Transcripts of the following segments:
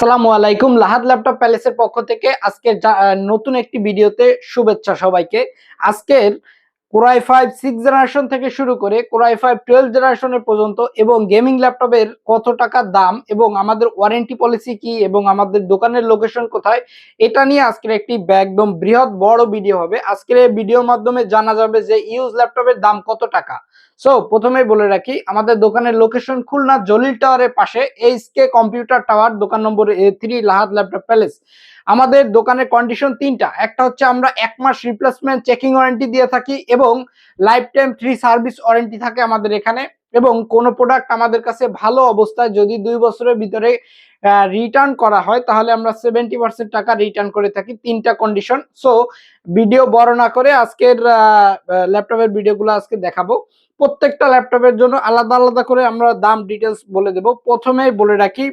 আসসালামু আলাইকুম। লাহাদ ল্যাপটপ প্যালেসের পক্ষ থেকে আজকে নতুন একটি ভিডিওতে শুভেচ্ছা সবাইকে। আজকের কোরাই ফাইভ সিক্স জেনারেশন থেকে শুরু করে কোরাই ফাইভ টুয়েলভ জেনারেশনের পর্যন্ত এবং গেমিং ল্যাপটপের কত টাকা দাম এবং আমাদের ওয়ারেন্টি পলিসি কি এবং আমাদের দোকানের লোকেশন কোথায়, এটা নিয়ে আজকের একটি একদম বৃহৎ বড় ভিডিও হবে। আজকের এই ভিডিওর মাধ্যমে জানা যাবে যে ইউজ ল্যাপটপের দাম কত টাকা। সো প্রথমেই বলে রাখি, আমাদের দোকানের লোকেশন খুলনা জলিল টাওয়ারের পাশে এইচ কে কম্পিউটার টাওয়ার দোকান নম্বর এ থ্রি লাহাদ ল্যাপটপ প্যালেস আমাদের দোকানের কন্ডিশন তিনটা। একটা হচ্ছে আমরা এক মাস রিপ্লেসমেন্ট চেকিং ওয়ারেন্টি দিয়ে থাকি এবং lifetime free service warranty থাকে আমাদের এখানে এবং কোন প্রোডাক্ট আমাদের কাছে ভালো অবস্থায় যদি দুই বছরের ভিতরে রিটার্ন করা হয়, তাহলে আমরা সেভেন্টি পার্সেন্ট টাকা রিটার্ন করে থাকি তিনটা কন্ডিশন সো ভিডিও বড় না করে আজকের ল্যাপটপের ভিডিওগুলো আজকে দেখাবো। প্রত্যেকটা ল্যাপটপের জন্য আলাদা আলাদা করে আমরা দাম ডিটেলস বলে দেব। প্রথমেই বলে রাখি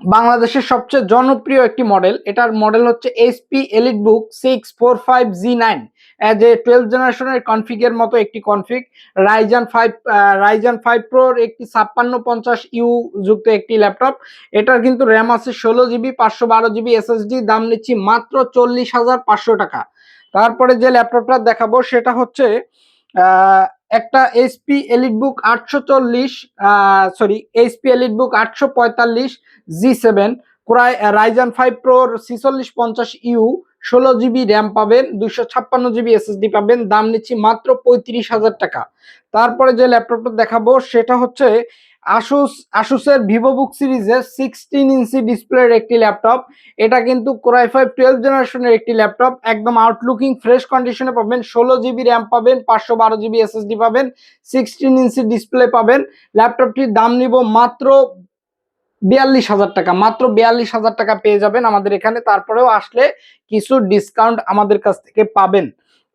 বাংলাদেশের সবচেয়ে জনপ্রিয় একটি মডেল। এটার মডেল হচ্ছে HP EliteBook six four five G nine as a twelve জেনারেশনের কনফিগের মতো একটি config Ryzen five Ryzen five প্রোর একটি ছাপ্পান্ন পঞ্চাশ ইউ যুক্ত একটি ল্যাপটপ এটার কিন্তু র্যাম আছে ষোলো জিবি পাঁচশো বারো জিবি এসএসডি দাম নিচ্ছি মাত্র চল্লিশ হাজার পাঁচশো টাকা। তারপরে যে ল্যাপটপটা দেখাবো সেটা হচ্ছে একটা এসপি এলিট বুক আটশো চল্লিশ সরি এসপি এলিট বুক আটশো পঁয়তাল্লিশ জি সেভেন প্রায় রাইজান ফাইভ প্রোর ছিচল্লিশ পঞ্চাশ ইউ, ষোলো জিবি র্যাম পাবেন দুশো ছাপ্পান্ন জিবি এসএসডি পাবেন, দাম নিচ্ছি মাত্র পঁয়ত্রিশ হাজার টাকা। তারপরে যে ল্যাপটপটা দেখাবো, সেটা হচ্ছে আসুস আসুসের ভিভো বুক সিরিজের সিক্সটিন ইঞ্চি ডিসপ্লের একটি ল্যাপটপ। এটা কিন্তু কোরাই ফাইভ টুয়েলভ জেনারেশনের একটি ল্যাপটপ। একদম আউটলুকিং ফ্রেশ কন্ডিশনে পাবেন। ষোলো জিবি র্যাম পাবেন, পাঁচশো বারো জিবি এসএসডি পাবেন সিক্সটিন ইঞ্চি ডিসপ্লে পাবেন। ল্যাপটপটির দাম নিব মাত্র বিয়াল্লিশ হাজার টাকা। মাত্র বিয়াল্লিশ হাজার টাকা পেয়ে যাবেন আমাদের এখানে। তারপরেও আসলে কিছু ডিসকাউন্ট আমাদের কাছ থেকে পাবেন।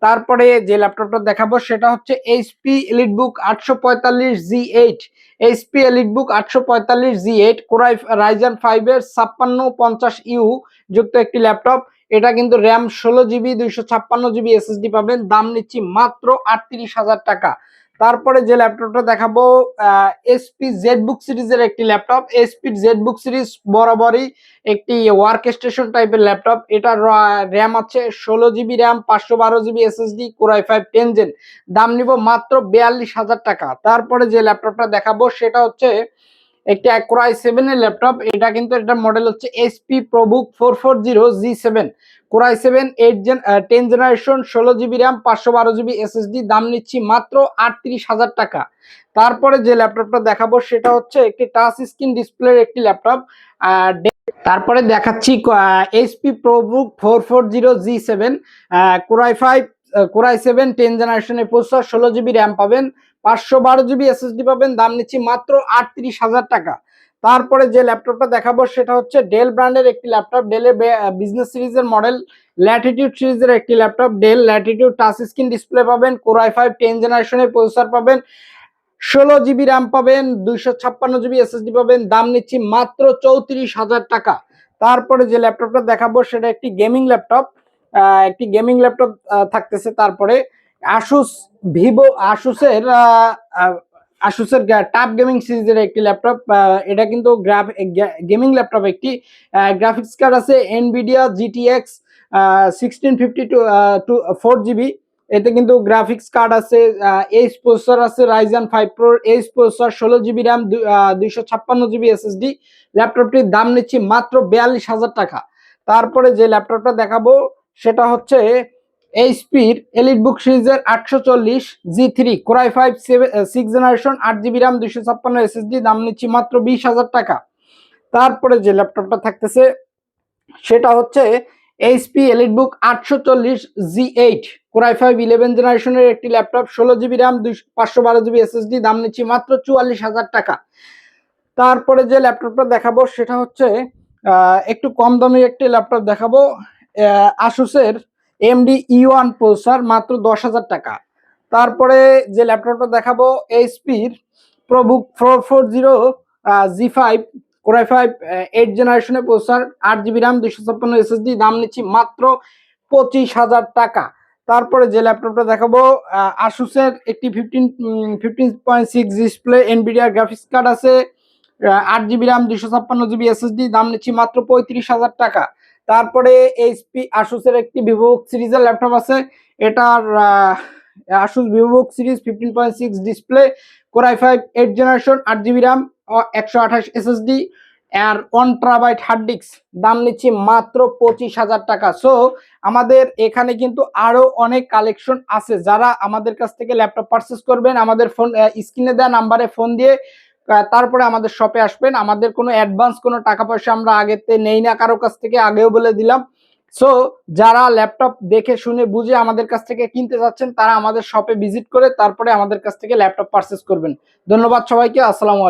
তারপরে যে ল্যাপটপটা দেখাবো সেটা হচ্ছে এইচপি এলিটবুক আটশো পঁয়তাল্লিশ জি এইট এইচপি এলিটবুক আটশো পঁয়তাল্লিশ জি এইট কোরাই রাইজান ফাইভের ছাপ্পান্ন পঞ্চাশ ইউ যুক্ত একটি ল্যাপটপ। এটা কিন্তু র্যাম ষোলো জিবি দুইশো ছাপ্পান্ন জিবি এসএসডি পাবেন। দাম নিচ্ছি মাত্র আটত্রিশ হাজার টাকা। তারপরে যে ল্যাপটপটা দেখাবো এসপি জেড বুক সিরিজের একটি laptop. HP ZBook series বরাবরই একটি ওয়ার্ক স্টেশন টাইপের ল্যাপটপ। এটার র্যাম আছে, ষোলো জিবি র্যাম পাঁচশো বারো GB SSD core i five ten gen দাম নিব মাত্র বিয়াল্লিশ হাজার টাকা। তারপরে যে ল্যাপটপটা দেখাবো, সেটা হচ্ছে একটি কোরাই সেভেন এর ল্যাপটপ এটা কিন্তু এটার মডেল হচ্ছে HP ProBook four four zero G seven core i seven eight gen ten generation ষোলো জিবি র্যাম পাঁচশো বারো জিবি এসএসডি দাম নিচ্ছি মাত্র আটত্রিশ হাজার টাকা। তারপরে যে ল্যাপটপটা দেখাবো সেটা হচ্ছে একটি টাচ স্ক্রিন ডিসপ্লের একটি ল্যাপটপ তারপরে দেখাচ্ছি HP ProBook four four zero G seven core i five core i seven ten জেনারেশনের প্রসেসর ষোলো জিবি র্যাম পাবেন। পাঁচশো বারো জিবি এসএসডি পাবেন, দাম নিচ্ছি মাত্র আটত্রিশ হাজার টাকা। তারপরে যে ল্যাপটপটা দেখাবো সেটা হচ্ছে ডেল ব্র্যান্ডের একটি ল্যাপটপ ডেলের বিজনেস সিরিজের মডেল ল্যাটিটিউড সিরিজের একটি laptop Dell Latitude touch screen display পাবেন কোরাই ফাইভ টেন জেনারেশনের প্রসেসর পাবেন, ষোলো জিবি র্যাম পাবেন, দুইশো ছাপ্পান্ন জিবি এসএসডি পাবেন, দাম নিচ্ছি মাত্র চৌত্রিশ হাজার টাকা। তারপরে যে ল্যাপটপটা দেখাবো সেটা একটি গেমিং ল্যাপটপ একটি গেমিং ল্যাপটপ থাকতেছে। তারপরে আসুস ভিভো আসুসের আসুসের টাপ গেমিং সিরিজের একটি ল্যাপটপ এটা কিন্তু গ্রাফ গেমিং ল্যাপটপ একটি গ্রাফিক্স কার্ড আছে Nvidia GTX sixteen fifty two two four GB এতে কিন্তু গ্রাফিক্স কার্ড আছে এইচ প্রসেসর আছে Ryzen five pro H processor ষোলো জিবি র্যাম দুইশো ছাপ্পান্ন জিবি এসএসডি ল্যাপটপটির দাম নিচ্ছি মাত্র বিয়াল্লিশ হাজার টাকা। তারপরে যে ল্যাপটপটা দেখাবো, সেটা হচ্ছে এইচপির এলিট বুক সিরিজের আটশো চল্লিশ G three core i five six generation আট জিবি র্যাম দুইশো ছাপ্পান্ন এসএসডি দাম নিচ্ছি মাত্র বিশ হাজার টাকা। তারপরে যে ল্যাপটপটা থাকতেছে, সেটা হচ্ছে এইচপি এলিট বুক আটশো চল্লিশ G eight core i five eleven জেনারেশনের একটি ল্যাপটপ, ষোলো জিবি র্যাম দুই পাঁচশো বারো জিবি এসএসডি দাম নিচ্ছি মাত্র চুয়াল্লিশ হাজার টাকা। তারপরে যে ল্যাপটপটা দেখাবো, সেটা হচ্ছে একটু কম দামি একটি ল্যাপটপ দেখাবো আসুসের এমডি ই ওয়ান প্রসেসর মাত্র দশ হাজার টাকা। তারপরে যে ল্যাপটপটা দেখাবো এইচপির ProBook four four zero G five core i five eight জেনারেশনের প্রসেসর আট জিবি র্যাম দুশো ছাপ্পান্ন এসএসডি দাম নিচ্ছি মাত্র পঁচিশ হাজার টাকা। তারপরে যে ল্যাপটপটা দেখাবো আসুসের একটি fifteen fifteen point six display Nvidia graphics card আছে আট জিবি র্যাম দুশো ছাপ্পান্ন জিবি এসএসডি দাম নিচ্ছি মাত্র পঁয়ত্রিশ হাজার টাকা। তারপরে এইচপি আসুসের একটি ভিভোবুক সিরিজের ল্যাপটপ আছে। এটার Asus VivoBook series fifteen point six display core i five eight generation আট জিবি র্যাম একশো আঠাশ এসএসডি আর ওয়ান ট্রাবাইট হার্ড ডিস্ক দাম নিচ্ছি মাত্র পঁচিশ হাজার টাকা। সো আমাদের এখানে কিন্তু আরও অনেক কালেকশন আছে। যারা আমাদের কাছ থেকে ল্যাপটপ পারচেস করবেন, আমাদের ফোন স্ক্রিনে দেওয়া নাম্বারে ফোন দিয়ে তারপরে আমাদের শপে আসবেন। আমাদের কোনো অ্যাডভান্স কোনো টাকা পয়সা আমরা আগেতে নেই না, কারও কাছ থেকে আগেও বলে দিলাম। সো যারা ল্যাপটপ দেখে শুনে বুঝে আমাদের কাছ থেকে কিনতে যাচ্ছেন, তারা আমাদের শপে ভিজিট করে তারপরে আমাদের কাছ থেকে ল্যাপটপ পারচেস করবেন। ধন্যবাদ সবাইকে, আসসালামু